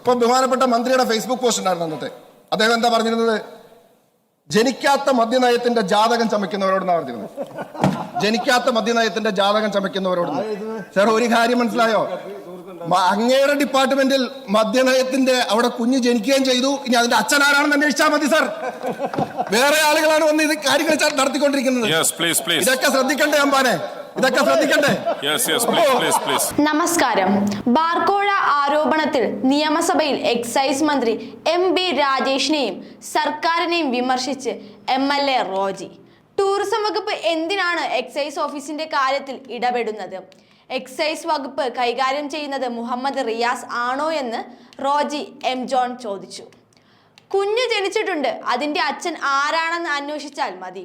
ഇപ്പൊ ബഹുമാനപ്പെട്ട മന്ത്രിയുടെ ഫേസ്ബുക്ക് പോസ്റ്റ് ഉണ്ടായിരുന്നു അന്നത്തെ. അദ്ദേഹം എന്താ പറഞ്ഞിരുന്നത്? ജനിക്കാത്ത മദ്യനയത്തിന്റെ ജാതകം ചമയ്ക്കുന്നവരോടെന്നാ പറഞ്ഞിരുന്നത്? ജനിക്കാത്ത മദ്യനയത്തിന്റെ ജാതകം ചമയ്ക്കുന്നവരോട് സാർ ഒരു കാര്യം മനസ്സിലായോ? അങ്ങയുടെ ഡിപ്പാർട്ട്മെന്റിൽ മദ്യനയത്തിന്റെ അവിടെ കുഞ്ഞ് ജനിക്കുകയും ചെയ്തു. ഇനി അതിന്റെ അച്ഛൻ ആരാണെന്ന് അന്വേഷിച്ചാൽ മതി സർ. വേറെ ആളുകളാണ് വന്ന് ഇത് കാര്യങ്ങൾ നടത്തിക്കൊണ്ടിരിക്കുന്നത്. ഇതൊക്കെ ശ്രദ്ധിക്കണ്ടേ അമ്പാനെ? ഇതൊക്കെ ശ്രദ്ധിക്കണ്ടേ. നമസ്കാരം. ബാർക്കോഴ ആരോപണത്തിൽ നിയമസഭയിൽ എക്സൈസ് മന്ത്രി എം ബി രാജേഷിനെയും സർക്കാരിനെയും വിമർശിച്ച് M L A Roji. Tourism വകുപ്പ് എന്തിനാണ് എക്സൈസ് ഓഫീസിന്റെ കാര്യത്തിൽ ഇടപെടുന്നത്? എക്സൈസ് വകുപ്പ് കൈകാര്യം ചെയ്യുന്നത് മുഹമ്മദ് റിയാസ് ആണോ എന്ന് റോജി എം ജോൺ ചോദിച്ചു. കുഞ്ഞ് ജനിച്ചിട്ടുണ്ട്. അതിന്റെ അച്ഛൻ ആരാണെന്ന് അന്വേഷിച്ചാൽ മതി.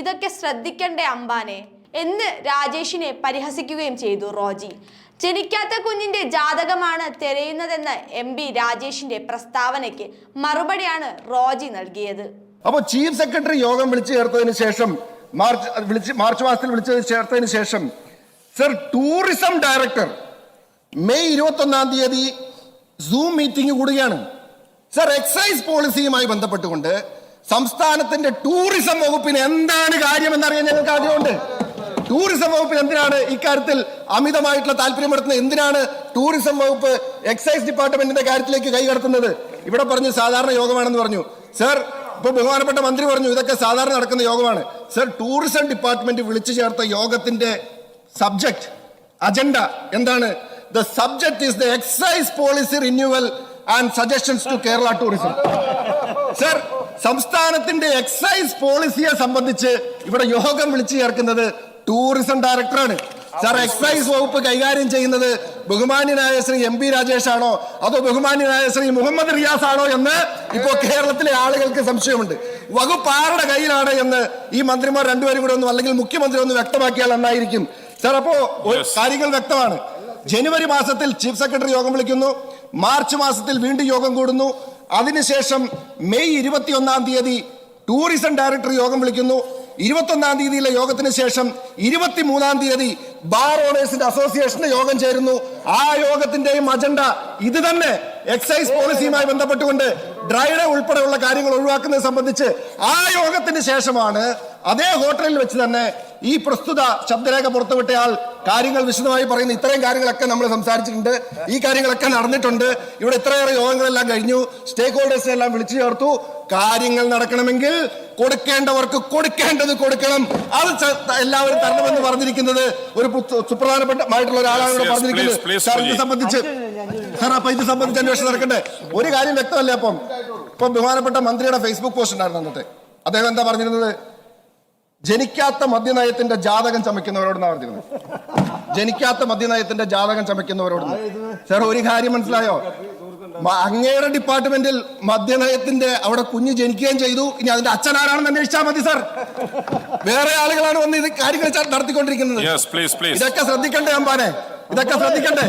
ഇതൊക്കെ ശ്രദ്ധിക്കണ്ടേ അമ്പാനെ എന്ന് രാജേഷിനെ പരിഹസിക്കുകയും ചെയ്തു റോജി. ജനിക്കാത്ത കുഞ്ഞിന്റെ ജാതകമാണ് തിരയുന്നതെന്ന എം പി രാജേഷിന്റെ പ്രസ്താവനയ്ക്ക് മറുപടിയാണ് റോജി നൽകിയത്. അപ്പോൾ ചീഫ് സെക്രട്ടറി യോഗം വിളിച്ചു ചേർത്തതിന് ശേഷം മാർച്ച് വിളിച്ച് മാർച്ച് മാസത്തിൽ വിളിച്ചു ചേർത്തതിന് ശേഷം സർ ടൂറിസം ഡയറക്ടർ മെയ് ഇരുപത്തി ഒന്നാം തീയതി സൂം മീറ്റിംഗ് കൂടുകയാണ്. സർ എക്സൈസ് പോളിസിയുമായി ബന്ധപ്പെട്ടുകൊണ്ട് സംസ്ഥാനത്തിന്റെ ടൂറിസം വകുപ്പിന് എന്താണ് കാര്യമെന്നറിയാൻ ഞങ്ങൾക്ക് ആഗ്രഹമുണ്ട്? ടൂറിസം വകുപ്പിൽ എന്തിനാണ് ഇക്കാര്യത്തിൽ അമിതമായിട്ടുള്ള താല്പര്യമെടുക്കുന്നത് എന്തിനാണ് ടൂറിസം വകുപ്പ് എക്സൈസ് ഡിപ്പാർട്ട്മെന്റിന്റെ കാര്യത്തിലേക്ക് കൈകടത്തുന്നത് ഇവിടെ പറഞ്ഞു സാധാരണ യോഗമാണെന്ന് പറഞ്ഞു. സർ ഇപ്പൊ ബഹുമാനപ്പെട്ട മന്ത്രി പറഞ്ഞു ഇതൊക്കെ സാധാരണ നടക്കുന്ന യോഗമാണ്. സർ ടൂറിസം ഡിപ്പാർട്ട്മെന്റ് വിളിച്ചു ചേർത്ത യോഗത്തിന്റെ സബ്ജക്ട് അജണ്ട എന്താണ്? The subject is the excise policy renewal and suggestions to Kerala tourism sir സംസ്ഥാനത്തിന്റെ എക്സൈസ് പോളിസിയെ സംബന്ധിച്ച് ഇവിടെ യോഗം വിളിച്ചു ചേർക്കുന്നത് ടൂറിസം ഡയറക്ടറാണ്. സാർ എക്സൈസ് വകുപ്പ് കൈകാര്യം ചെയ്യുന്നത് ബഹുമാന്യനായ ശ്രീ എം പി രാജേഷ് ആണോ അതോ ബഹുമാന്യനായ ശ്രീ മുഹമ്മദ് റിയാസ് ആണോ എന്ന് ഇപ്പോ കേരളത്തിലെ ആളുകൾക്ക് സംശയമുണ്ട്. വകുപ്പ് ആരുടെ കയ്യിലാണ് എന്ന് ഈ മന്ത്രിമാർ രണ്ടുപേരും കൂടെ ഒന്ന് അല്ലെങ്കിൽ മുഖ്യമന്ത്രി ഒന്ന് വ്യക്തമാക്കിയാൽ നന്നായിരിക്കും. സാർ അപ്പോ കാര്യങ്ങൾ വ്യക്തമാണ്. ജനുവരി മാസത്തിൽ ചീഫ് സെക്രട്ടറി യോഗം വിളിക്കുന്നു. മാർച്ച് മാസത്തിൽ വീണ്ടും യോഗം കൂടുന്നു. അതിനുശേഷം മെയ് ഇരുപത്തിയൊന്നാം തീയതി ടൂറിസം ഡയറക്ടർ യോഗം വിളിക്കുന്നു. ഇരുപത്തൊന്നാം തീയതിയിലെ യോഗത്തിന് ശേഷം ഇരുപത്തിമൂന്നാം തീയതി ബാർ ഓണേഴ്സിന്റെ അസോസിയേഷന്റെ യോഗം ചേരുന്നു. ആ യോഗത്തിന്റെയും അജണ്ട ഇത് തന്നെ. എക്സൈസ് പോളിസിയുമായി ബന്ധപ്പെട്ടുകൊണ്ട് ഡ്രൈഡെ ഉൾപ്പെടെയുള്ള കാര്യങ്ങൾ ഒഴിവാക്കുന്നത് സംബന്ധിച്ച് ആ യോഗത്തിന് ശേഷമാണ് അതേ ഹോട്ടലിൽ വെച്ച് തന്നെ ഈ പ്രസ്തുത ശബ്ദരേഖ പുറത്തുവിട്ടയാൾ കാര്യങ്ങൾ വിശദമായി പറയുന്ന ഇത്രയും കാര്യങ്ങളൊക്കെ നമ്മൾ സംസാരിച്ചിട്ടുണ്ട്. ഈ കാര്യങ്ങളൊക്കെ നടന്നിട്ടുണ്ട്. ഇവിടെ ഇത്രയേറെ യോഗങ്ങളെല്ലാം കഴിഞ്ഞു. സ്റ്റേക്ക് ഹോൾഡേഴ്സിനെ എല്ലാം വിളിച്ചു ചേർത്തു. കാര്യങ്ങൾ നടക്കണമെങ്കിൽ കൊടുക്കേണ്ടവർക്ക് കൊടുക്കേണ്ടത് കൊടുക്കണം. അത് എല്ലാവരും തരണമെന്ന് പറഞ്ഞിരിക്കുന്നത് ഒരു സുപ്രധാനപ്പെട്ടമായിട്ടുള്ള ഒരാളാണ് ഇവിടെ പറഞ്ഞിരിക്കുന്നത്. സാർ ഇത് സംബന്ധിച്ച് സാർ അപ്പൊ ഇത് സംബന്ധിച്ച് അന്വേഷണം നടക്കണ്ടേ ഒരു കാര്യം വ്യക്തമല്ലേ അപ്പം? ഇപ്പം ബഹുമാനപ്പെട്ട മന്ത്രിയുടെ ഫേസ്ബുക്ക് പോസ്റ്റ് ഉണ്ടായിരുന്നു അന്നത്തെ. അദ്ദേഹം എന്താ പറഞ്ഞിരുന്നത്? ജനിക്കാത്ത മദ്യനയത്തിന്റെ ജാതകം ചമയ്ക്കുന്നവരോട് പറഞ്ഞിരുന്നത് ജനിക്കാത്ത മദ്യനയത്തിന്റെ ജാതകം ചമയ്ക്കുന്നവരോട് സാർ ഒരു കാര്യം മനസ്സിലായോ? അങ്ങയുടെ ഡിപ്പാർട്ട്മെന്റിൽ മദ്യനയത്തിന്റെ അവിടെ കുഞ്ഞ് ജനിക്കുകയും ചെയ്തു. ഇനി അതിന്റെ അച്ഛൻ ആരാണെന്ന് അന്വേഷിച്ചാൽ മതി സാർ. വേറെ ആളുകളാണ് വന്ന് ഇത് കാര്യങ്ങൾ നടത്തിക്കൊണ്ടിരിക്കുന്നത്. ഇതൊക്കെ ശ്രദ്ധിക്കണ്ടേ അമ്പാനെ? ഇതൊക്കെ ശ്രദ്ധിക്കണ്ടേ?